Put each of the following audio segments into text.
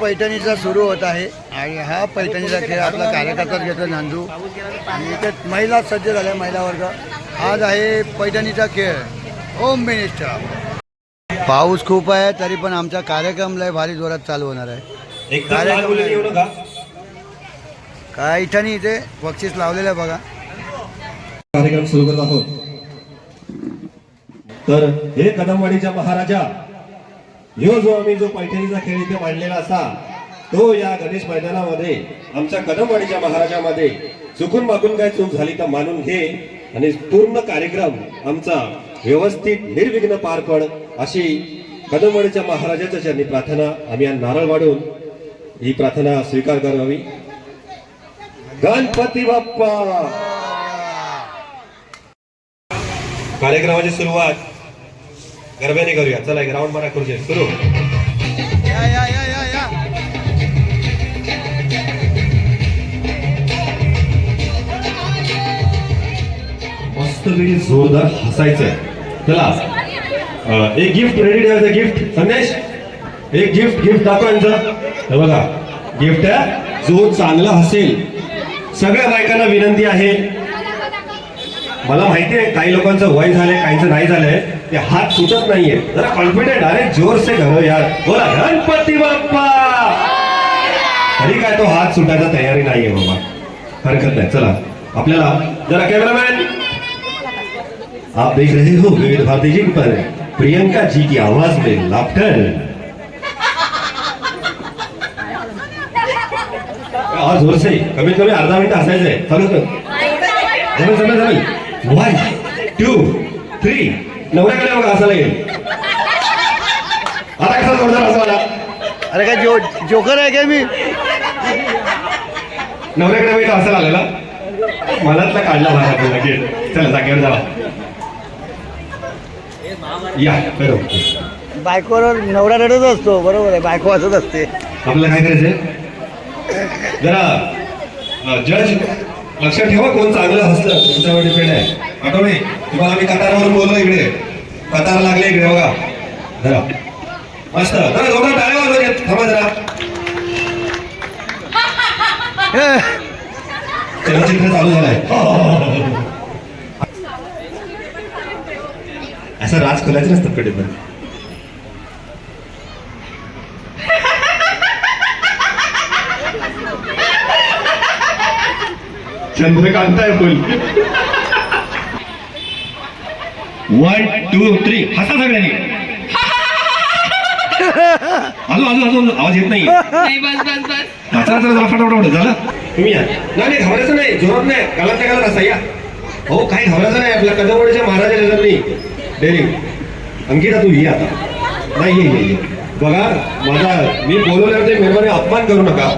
पैठणीचा सुरू होत आहे आणि हा पैठणीचा खेळ आपला कार्यकर्ता घेतो नांदू. आणि इथे महिला सज्ज झाल्या महिला वर्ग. आज आहे पैठणीचा खेळ. होम मिनिस्टर पाऊस खूप आहे तरी पण आमचा कार्यक्रम लय भारी जोरात चालू होणार आहे. नका. काय इथं इथे बक्षीस लावलेलं आहे बघा. कार्यक्रम सुरू करत आहोत. तर हे कदमवाडीच्या महाराजा ह्यो जो आम्ही जो पैठणीचा खेळ इथे मांडलेला असा तो या गणेश मैदानामध्ये आमच्या कदमवाडीच्या महाराजामध्ये चुकून मागून काय चूक झाली तर मानून घे. आणि पूर्ण कार्यक्रम आमचा व्यवस्थित निर्विघ्न पार पड अशी कदमवाडीच्या महाराजाच्या चरणी प्रार्थना आम्ही या नारळ वाढून ही प्रार्थना स्वीकार करावी गणपती बाप्पा! कार्यक्रमाची सुरुवात गरब्याने करूया. चला एक राऊंड मारा करूया सुरू. या या या या या. मस्त जोरदार हसायचंय. चला. एक गिफ्ट रेडी ठेवायचं गिफ्ट संदेश? एक गिफ्ट गिफ्ट दाखवा यांचं. हे बघा. गिफ्ट आहे. जो चांगला हसेल. सगळ्या बायकांना विनंती आहे. मला माहिती आहे काही लोकांचं वय झालंय काहीचं नाही झालंय. ते हात सुटत नाहीये. जरा कॉन्फिडेंट अरे जोर से घरो यार. बोला गणपती बाप्पा! तरी काय तो हात सुटायचा तयारी नाहीये बाबा. हरकत नाही. चला आपल्याला जरा कॅमेरामॅन आप देख रहे हो विविध भारती जी पर प्रियंका जी की आवाज में लाफ्टर और जोर से कमीत कमी अर्धा मिनिट हसायचंय. चालू जमेल जमेल जमेल. वन टू थ्री नवऱ्याकडे बघा हसायला येईल आता कसा जोरदार हसायला अरे काय जो जोकर आहे काय मी? नवऱ्याकडे बघितलं हसायला आलेला मनातला काढला बाहेर लगेच. चला जागेवर जावा. या बरोबर बायकोवर नवरा रडत असतो बरोबर आहे. बायको हसत असते. आपल्याला काय करायचंय? जरा जज लक्षात ठेवा कोण चांगलं हसलं. तुमच्यावर डिपेंड आहे. आठवणे तुम्हाला मी कतारवरून बोललो इकडे. कतार लागले इकडे बघा. जरा मस्त. जरा जोरदार टाळ्या वाजवले थांबा जरा. हे, चलचित्र चालू झालंय. हो, हो, हो, असं राज खोलायचं नसतं कडे पण. चंद्रकांत आहे फुल. वन टू थ्री हसा सगळ्यांनी. अजून अजून अजून आवाज येत नाही नाही बस बस बस. चला चला चला फटाफट झालं? तुम्ही या. नाही नाही घाबरायचं नाही. जोरात नाही. गालात असा या. हो काही घाबरायचं नाही. आपल्या कदमवाडीच्या महाराजा नजरनी. डेरी अंकिता तू ये आता. नाही ये ये ये. बघा माझा मी बोलवल्यावर ते मेहरबानी अपमान करू नका.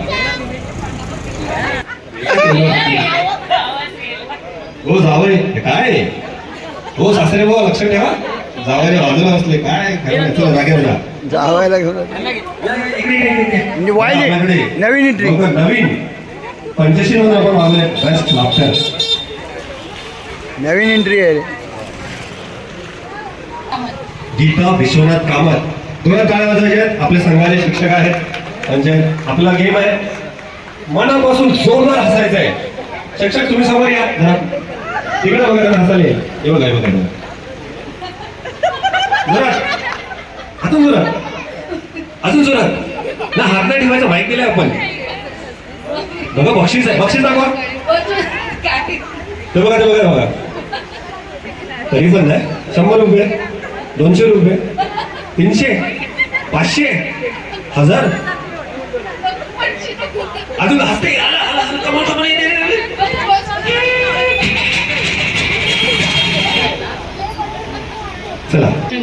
हो जावय हे काय? हो सासरे भाऊ लक्षात ठेवा. जावय बाजूला असले काय. चला जागेवर जा. जावायला घेऊन. म्हणजे वाईट नवीन एंट्री. नवीन. पंच्याऐंशी मध्ये आपण मागले बेस्ट लाफ्टर नवीन एंट्री आहे. गीता विश्वनाथ कामत. दोन टाळ्या वाजवायच्या आहेत. आपले संघाचे शिक्षक आहेत. म्हणजे आपला गेम आहे. मनापासून जोरदार हसायचं आहे शिक्षक तुम्ही समोर या. जरा. तिकडे वगैरे हसाले हे बघा बघा जोरात. अजून जोरात. अजून जोरात. ना हात नाही ठेवायचं माहिती दिलंय आपण. बघा बक्षीस आहे. बक्षीस दाखवा. ते बघा ते बघा बघा. तरी पण नाही. शंभर रुपये दोनशे रुपये तीनशे पाचशे हजार. अजून हसते. आला, आला,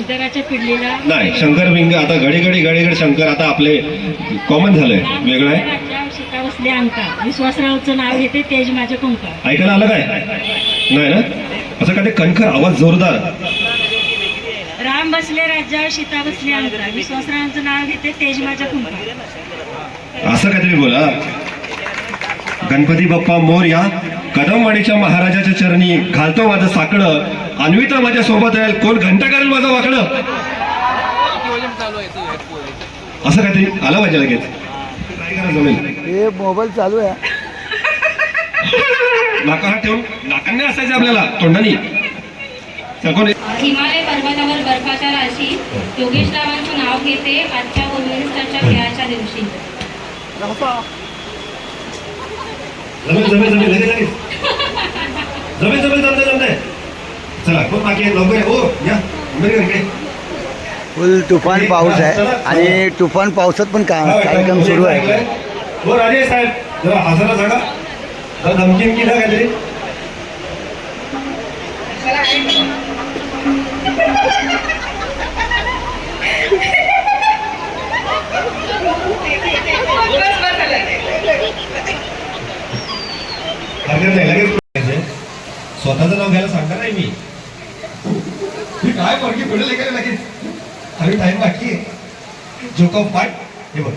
नाही शंकर विंग आता घडी घडी घडी घडी शंकर आता आपले कॉमन झालंय वेगळं आहे. राजा सीता बसले अंका. विश्वासरावचं नाव घेते तेज माझ्या कुंका ऐकायला आलं काय? नाही ना? असं काय ते कणखर आवाज जोरदार? राम बसले राज्यावर सीता बसली अंका. विश्वासरावांचं नाव घेते तेज माझ्या कुंका असं काहीतरी बोला. गणपती बाप्पा मोर या कदमवाडीच्या महाराजाच्या चरणी घालतो माझं साकडं. अन्विता माझ्या सोबत राहील कोण घंटा करेल माझं वाकडं? असं काहीतरी आलं पाहिजे लगेच. जमेल हे मोबाईल चालू आहे. नाका हात ठेवून. नाकांनी असायचे आपल्याला. तोंडानी. चल कोण आहे? हिमालय पर्वतावर बर्फाच्या राशी योगेश रावांचं नाव घेते. आजच्या वुमेन्स्टरच्या खेळाच्या दिवशी. जमेल जमेल जमेल लगेच लगेच. जमेल जमेल जमते जमते चला कोण बाकी आहे लवकर आहे. ओ या उमेदवार इकडे. फुल तुफान पाऊस आहे आणि तुफान पावसात पण का कार्यक्रम सुरू आहे. हो राजेश साहेब जरा हसायला सांगा. जरा धमकी बिमकी द्या काहीतरी. हरकत नाही लगेच. स्वतःचं नाव घ्यायला सांगणार नाही मी. पोरगी पुढे लेकर लगेच अरे टाइम बाकी आहे. जोक ऑफ पाठ हे बघ.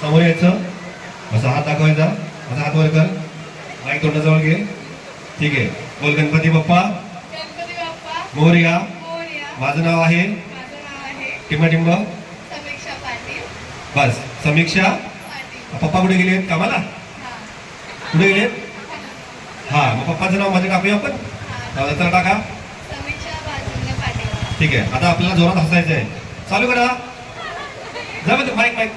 समोर यायचं. असा हात दाखवायचा. असा हात वर कर. माईक तोंडाजवळ घे. ठीक आहे. बोल गणपती बाप्पा. गणपती बाप्पा. मोरया. मोरया. माझं नाव आहे. माझं टिंब टिंब बस. समीक्षा. पप्पा कुठे गेले कामाला? हा. कुठे गेले हा. मग पप्पाचं नाव माझे टाकूया आपण? चला टाका. ठीक आहे. आता आपल्याला जोरात हसायचं आहे चालू करा. जमेल माईक माईक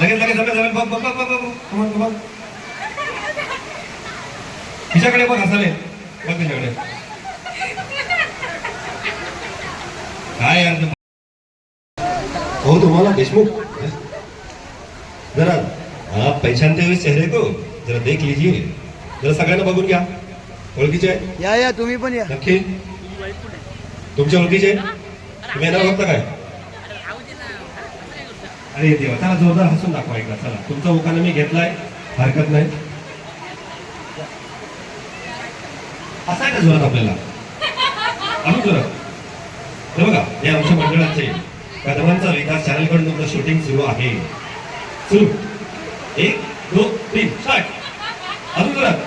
लगेच लगेच जमेल जमेल बघ बघ बघ बघ बघ. कमन तिच्याकडे बघ हसाले बघ तिच्याकडे काय यार ते- हो तुम्हाला देशमुख. जरा आप पहचानते हुए चेहरे को जरा देख लीजिए. जरा सगळ्यांना बघून घ्या. ओळखीचे आहे? या या तुम्ही पण या. नक्की. तुमच्या ओळखीचे? तुम्ही येणार बघता काय? अरे देवा चला जोरदार हसून दाखवा एकदा चला. तुमचा उखाणा मी घेतलाय हरकत नाही. असा आहे का जोरात आपल्याला? अजून जोरात? हे बघा या आमच्या मंडळाचे कदमांचा विकास चॅनलकडून तुमचं शूटिंग सुरू आहे. सुरू. एक दोन तीन स्टार्ट अजून जोरात.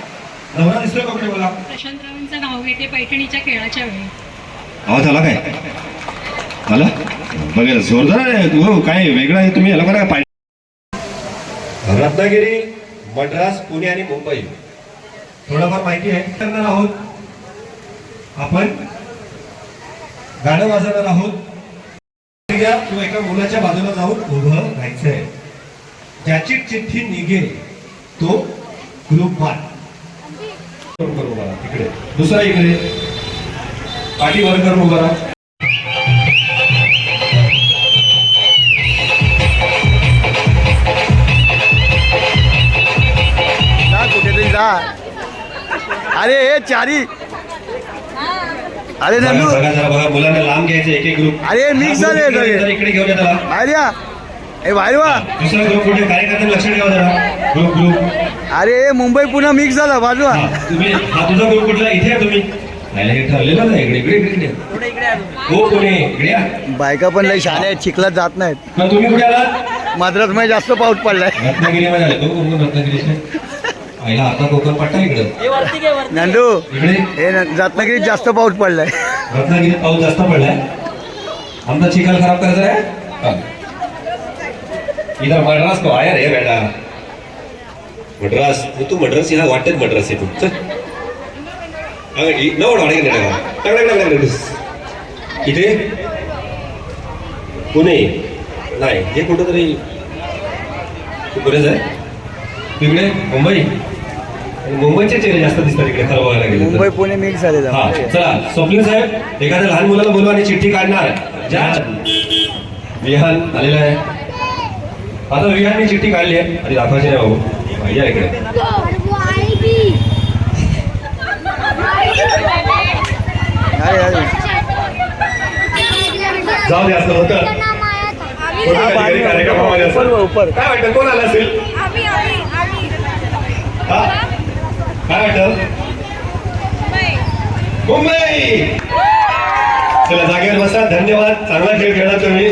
नवरा दिसतोय का कुठे मला प्रशांतरावांचं नाव घेते पैठणीच्या खेळाच्या वेळी. आवाज आला काय? आला बघा जोरदार आहे. हो काय वेगळं आहे तुम्ही याला बघा पाय रत्नागिरी मद्रास पुणे आणि मुंबई. थोडंफार माहिती आहे. करणार आहोत आपण. गाणं वाजवणार आहोत. घ्या किंवा एका मुलाच्या बाजूला जाऊन उभं राहायचंय. ज्याची चिठ्ठी निघेल तो ग्रुप वन करू मला तिकडे. दुसरा इकडे. पाठी वर करून उभा राहा अरे हे चारी. अरे नंदू. बघा जरा बघा मुलांना लांब घ्यायचे एक एक ग्रुप अरे, mix झाले सगळे. इकडे घेऊन या ए बाहेर वा. दुसरा ग्रुप कुठे कार्यकर्ते लक्ष ठेवा जरा. ग्रुप ग्रुप अरे मुंबई पुन्हा मिक्स झाला बाजू हा तुम्ही हा तुझा ग्रुप कुठला? इथे या तुम्ही. नाही हे ठरलेलं नाही इकडे इकडे इकडे. इकडे हो पुणे इकडे या. बायका पण लई शाळे आहेत चिखलात जात नाहीत. मग तुम्ही कुठे आलात? मद्रासमध्ये जास्त पाऊस पडलाय. रत्नागिरीमध्ये आले. बघू कोण रत्नागिरीचे? आईला आता कोकण पट्टा इकडं. नंदू इकडे? हे न- रत्नागिरीत जास्त पाऊस पडलाय. रत्नागिरीत पाऊस जास्त पडलाय. आमचा चिखल खराब करायचा आहे? हा. इधर मद्रास को आया रे बेटा. मद्रास तू मद्रास ह्या वाटत मद्रास आहे तू टाक, टाक. इथे पुणे नाही हे कुठं तरी तू पुढेच आहे तिकडे मुंबई मुंबईचे चेहरे जास्त दिसतात इकडे खरं बघायला गेलं. मुंबई पुणे मिक्स झाले हा चला स्वप्नील साहेब एखाद्या लहान मुलाला बोलवा आणि चिठ्ठी काढणार ज्या विहान आलेला आहे आता विहानने चिठ्ठी काढली आहे आणि दाखवायची नाही बाबू या इकडे अरे अरे जाऊ दे असं होतं. हा, कार्यक्रमामध्ये. काय वाटतं कोण आलं असेल? आम्ही आम्ही आम्ही. हा? काय वाटतं? मुंबई. चला जागेवर बसा. धन्यवाद. चांगला खेळ खेळला तुम्ही.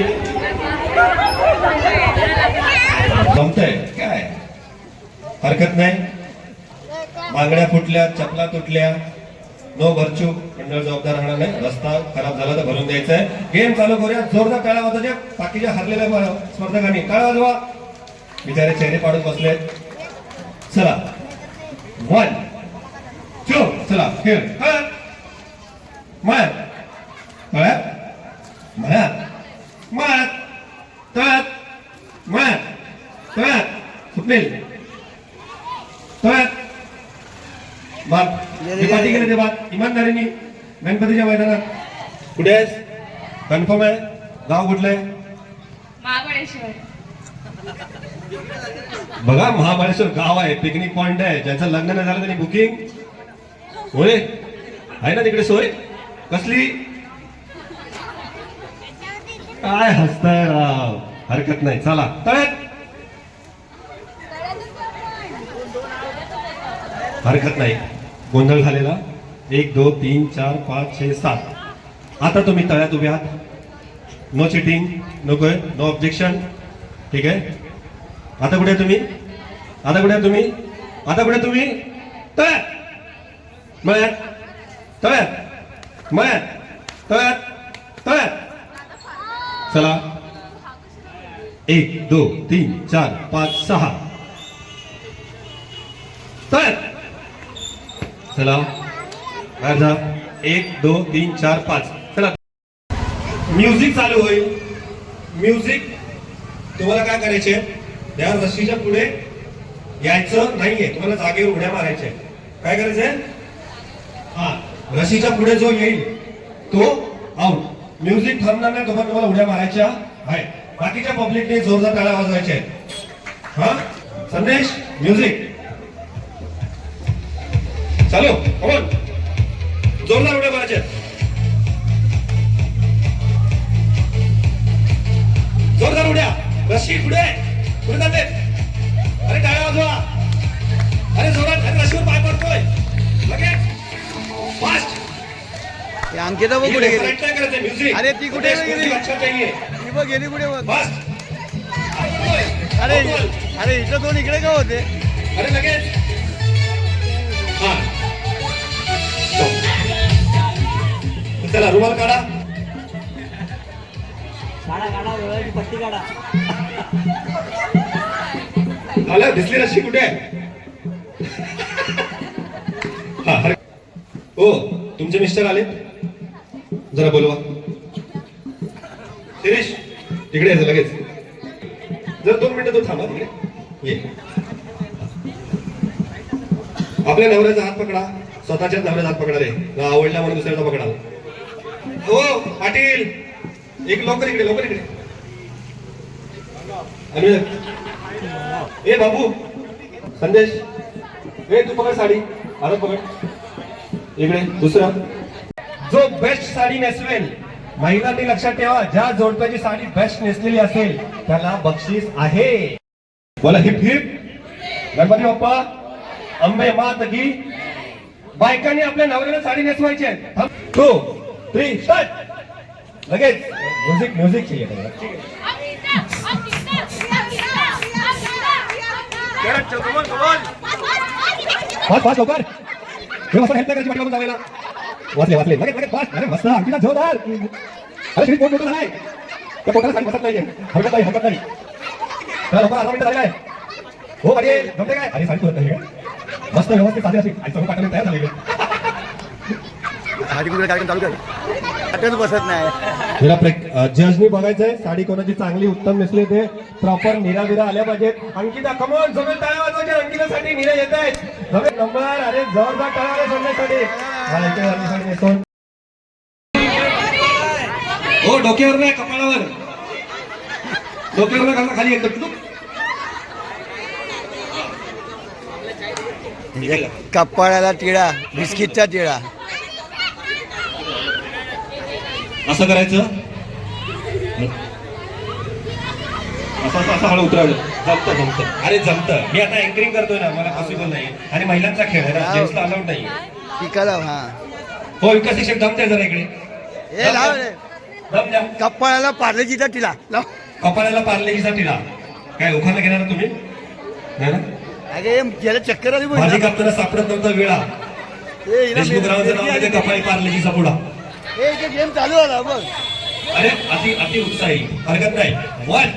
जमतंय काय? हरकत नाही. मागण्या फुटल्या चपला तुटल्या. नो भरचू. मंडळ जबाबदार राहणार नाही. रस्ता खराब झाला तर भरून द्यायचा आहे. गेम चालू करूया. जोरदार टाळ्या वाजवायच्या बाकीच्या हरलेल्या स्पर्धकांनी टाळ्या वाजवा. बिचारे चेहरे पाडून बसले चला. वन टू चला. खेळ मार मळ्यात. म्हणा मार मळ्यात. तळ्यात. मळ्यात. तळ्यात. सुटलेल. तळ्यात. बाप गेले, ते पाठी गेले. गेले ते बाप इमानदारीने गणपतीच्या मैदानात. कुठे आहेस? कन्फर्म आहे? गाव कुठलं आहे? महाबळेश्वर. बघा महाबळेश्वर गाव आहे. पिकनिक पॉइंट आहे. ज्यांचं लग्न नाही झालं त्यांनी बुकिंग होय आहे ना तिकडे सोय? कसली? काय हसताय राव? हरकत नाही. चला. तळ्यात. हरकत नाही. गोंधळ झालेला. एक दोन तीन चार पाच छे सात. आता तुम्ही तळ्यात उभे आहात. नो चिटिंग नकोय नो ऑब्जेक्शन ठीक आहे? आता कुठे तुम्ही? आता कुठे तुम्ही? आता कुठे तुम्ही? तळ्यात. मळ्यात. तळ्यात. मळ्यात. तळ्यात. तळ्यात. चला. एक दोन तीन चार पाच सहा. चला. बाहेर जा एक दोन तीन चार पाच. चला. म्युझिक चालू होईल. म्युझिक तुम्हाला काय करायचे? या रस्सीच्या पुढे यायचं नाहीये. तुम्हाला जागेवर उड्या मारायच्या काय करायचंय? हा रशीच्या पुढे जो येईल तो आउट म्युझिक थांबणार नाही तुम्हाला तुम्हाला उड्या मारायच्या आहे बाकीच्या पब्लिकने जोरदार टाळ्या वाजवायच्या हा? संदेश? म्युझिक चालू. कमोन जोरदार उड्या मारायच्या. जोरदार उड्या. रशी पुढे. पुढे जाते. अरे टाळ्या वाजवा. अरे जोरात अरे रशीवर पाय पडतोय. लगेच. फास्ट अंकिता बघ कुठे गेली. अरे, ती कुठे गेली? ती बघ गेली कुठे बघ. अरे अरे इथं दोन इकडे का होते? अरे लगेच. चला रुमाल काढा. आलं? दिसली रशी कुठे? आहे हा हो तुमचे मिस्टर आले जरा बोलवा. शिरीष तिकडे यायचं लगेच. जर दोन मिनिटं तू थांबा तिकडे. ये. आपल्या नवऱ्याचा हात पकडा. स्वतःच्याच नवऱ्याचा हात पकडा रे. आवडला म्हणून दुसऱ्याचा पकडा हो पाटील. एक लवकर इकडे लवकर इकडे. ए बाबू. संदेश. ए तू पकड साडी. आता पकड. इकडे दुसरा. जो बेस्ट साडी नेसवेल महिलांनी लक्षात ठेवा ज्या जोडप्याची साडी बेस्ट नेसलेली असेल त्याला बक्षीस आहे. बोला हिप हिप गणपती बाप्पा अंबे मात की. बायकांनी आपल्या नवऱ्याला साडी नेसवायची आहे. टू थ्री स्टार्ट लगेच म्युझिक म्युझिक चाहिए पाच पाच लवकर! हे मस्त हेल्प करायची पाठीमागून जावेला वाचले वाचले. लगेच लगेच पाच अरे मस्त आणखी जोरदार अरे श्री पोट मोठं नाही त्या पोटाला साडी बसत नाहीये. हरकत नाही हरकत नाही. चला लवकर अर्धा मिनिट झालेला आहे हो अरे जमते काय? अरे साडी पुरत नाही? मस्त व्यवस्थित साधी अशी. आणि सर्व पाठाने तयार झालेले साडी कुठे कार्यक्रम चालू कर. वाटच बसत नाही. तिला जजनी बघायचंय. साडी कोणाची चांगली उत्तम नेसली ते. प्रॉपर निरा बिरा आल्या पाहिजेत. अंकिता कमॉन जमेल टाळ्या वाजवायच्या अंकितासाठी निरा येत आहेत. जमेल नंबर अरे जोरदार टाळ्या सोडण्यासाठी. हो डोक्यावर नाही कपाळावर. डोक्यावर नाही घालता खाली एकदम म्हणजे कपाळाला टिळा बिस्किटचा टिळा. असं करायचं? असं असं असं हळू उतरावलं जमतं जमतं. अरे जमतं. मी आता अँकरिंग करतोय ना मला पॉसिबल नाही. आणि महिलांचा खेळ आहे ना जेंट्सला अलाउड नाही हा. हो विकास शिक्षक दमते जरा इकडे. हे लाव रे. दम द्या कपाळाला पार्लेजीचा टिळा लाव. कपाळाला पार्लेजीचा टिळा काय उखाणं घेणार तुम्ही? नाही ना? अरे गेल्या चक्कर आली भाजी कापताना सापडत नव्हता वेळा. देशमुख रावांचं नाव कपाळी पार्लेजीचा पुडा हे इथे गेम चालू झाला बघ. अरे अति अति उत्साही. हरकत नाही. वन.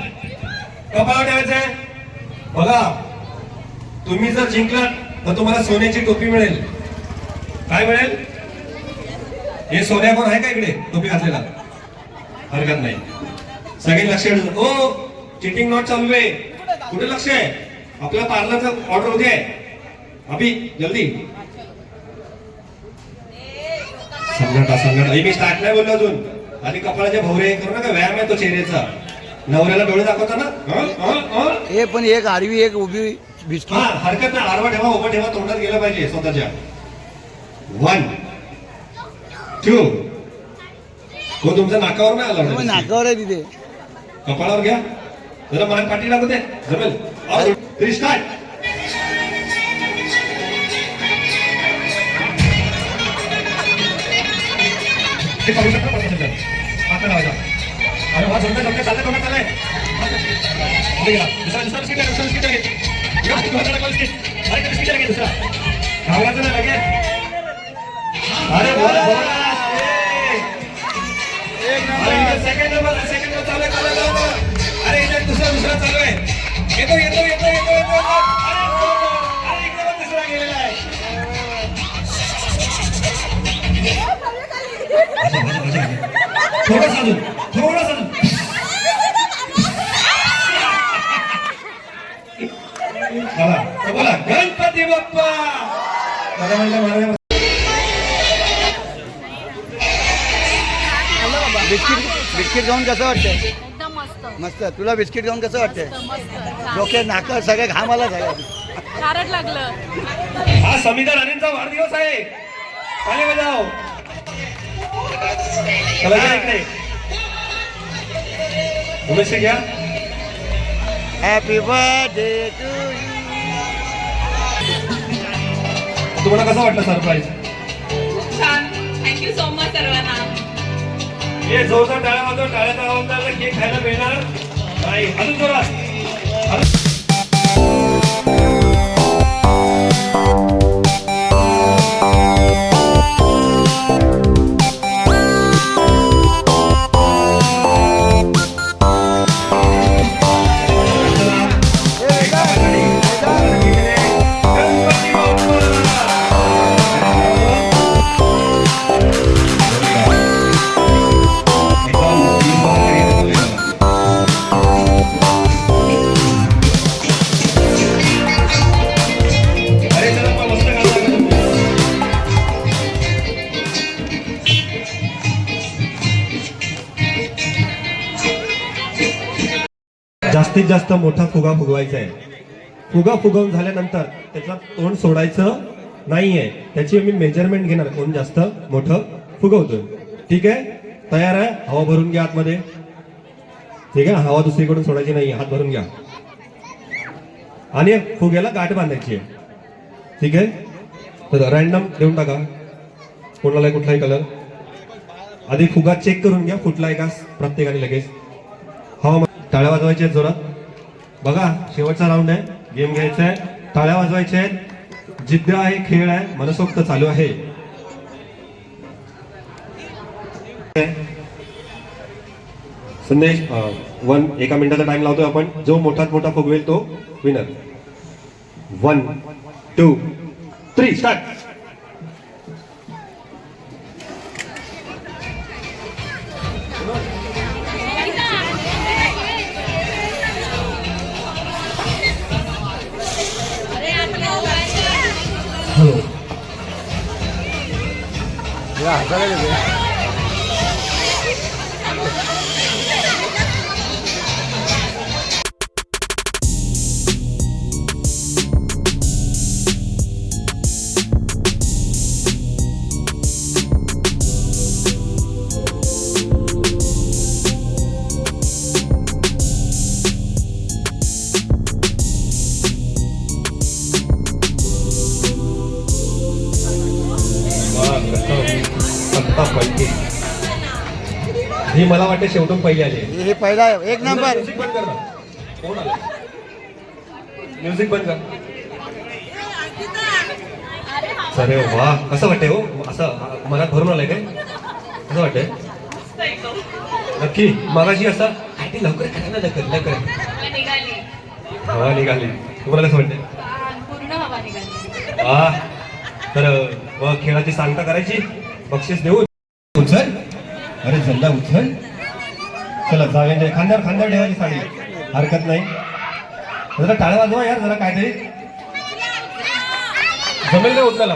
कपाळावर ठेवायचंय बघा तुम्ही जर जिंकलात तर तुम्हाला सोन्याची टोपी मिळेल. काय मिळेल? हे सोन्या कोण आहे का इकडे? टोपी घातलेला. हरकत नाही. सगळे लक्ष ओ चिटिंग नॉट चालू आहे. कुठे लक्ष आहे? आपल्या पार्लरचं ऑर्डर होते अभि जल्दी. संघटा संघटा हे मी स्टार्ट नाही बोललो अजून. आधी कपाळाचे भवरे करू नका व्यायाम आहे तो चेहऱ्याचा. नवऱ्याला डोळे दाखवता ना? हं? हं? हं? हे पण एक आडवी एक उभी हा हरकत नाही. आडवा ठेवा उभं ठेवा तोंडात गेलं पाहिजे स्वतःच्या. वन टू तो तुमच्या नाकावर नाही आला म्हणजे. नाकावर आहे तिथे. कपाळावर घ्या. जरा मान पाठी लागू दे. जमेल. स्टार्ट हे पाहू शकता पाहू आता लावायचा. अरे वा जमतंय, जमतंय, चाललंय, कोणा चाललंय? दुसरा, दुसरा बिस्किट दुसरा बिस्किट घे, बिस्किट. अरे घे दुसरा. घावलाचं लगे. अरे वा, वा, ए. अरे इथे second चालू आहे, चालू आहे, अरे दुसरा दुसरा चालू आहे येतो येतो येतो येतो बोला गणपती बाप्पा दादा म्हणलं बिस्किट बिस्किट खाऊन कसं वाटतंय? एकदम मस्त. मस्त. तुला बिस्किट खाऊन कसं वाटतंय? मस्त डोक्यात नाका सगळ्या घाम आला सगळ्या खारट लागलं. हा समिता राणेंचा वाढदिवस आहे. बजाव. चला या इकडे. उमेश घ्या. हॅपी बर्थडे टू तुम्हाला कसं वाटलं सरप्राईज छान. थँक्यू सो मच सर्वांना. हे जोरदार टाळ्या वाजव झाला केक खायला मिळणार. नाही अजून जोरात. जास्तीत जास्त मोठा फुगा फुगवायचा आहे. फुगा फुगवून झाल्यानंतर त्याचा तोंड सोडायचं नाहीये. त्याची मी मेजरमेंट घेणार कोण जास्त मोठं फुगवतोय. ठीक आहे? तयार आहे? हवा भरून घ्या आतमध्ये. ठीक आहे? हवा दुसरीकडून सोडायची नाही हात भरून घ्या. आणि फुग्याला गाठ बांधायची आहे. ठीक आहे? तर रॅन्डम देऊन टाका. कोणाला कुठलाही कलर आधी फुगा चेक करून घ्या. फुटलाय का? प्रत्येकाने लगेच. हवा टाळ्या वाजवायच्या जोरात. बघा शेवटचा राऊंड आहे. गेम घ्यायचा आहे टाळ्या वाजवायच्या आहेत. जिद्द आहे खेळ आहे मनसोक्त चालू आहे. संदेश वन एका मिनिटाचा टाइम लावतोय आपण. जो मोठात मोठा फुगवेल तो winner one two three start या हसायला येते. ही मला वाटते शेवटून पहिली आली. हे हे पहिला एक नंबर. म्युझिक बंद कर ना. कोण आलं? म्युझिक बंद कर. अरे वा कसं वाटतंय हो? असं मनात भरून आलंय काय? कसं वाटतंय? नक्की मागाशी असं काय ते लवकर करा ना लवकर लवकर. निघाली हवा निघाली. तुम्हाला कसं वाटतंय? पूर्ण हवा निघाली. वा तर मग खेळाची सांगता करायची बक्षीस देऊ उचल अरे जल्ला उचल. चला जावेंच्या खांद्यावर खांद्यावर ठेवायची साडी. हरकत नाही. जरा टाळ्या वाजवा यार जरा काहीतरी. जमेल नाही उत्ताला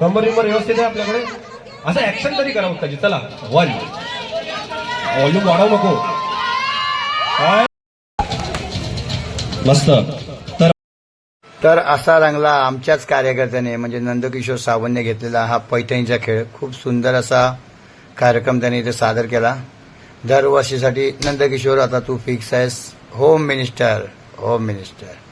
कंबर बिंबर व्यवस्थित आहे आपल्याकडे? असं ऍक्शन तरी करा उत्ताची चला वन व्हॉल्यूम वाढवू नको. काय? मस्त. तर तर असा रंगला आमच्याच कार्यकर्त्याने म्हणजे नंदकिशोर सावंतने घेतलेला हा पैठणीचा खेळ. खूप सुंदर असा कार्यक्रम त्यांनी इथे सादर केला. दरवर्षीसाठी नंदकिशोर आता तू फिक्स आहेस. Home minister home minister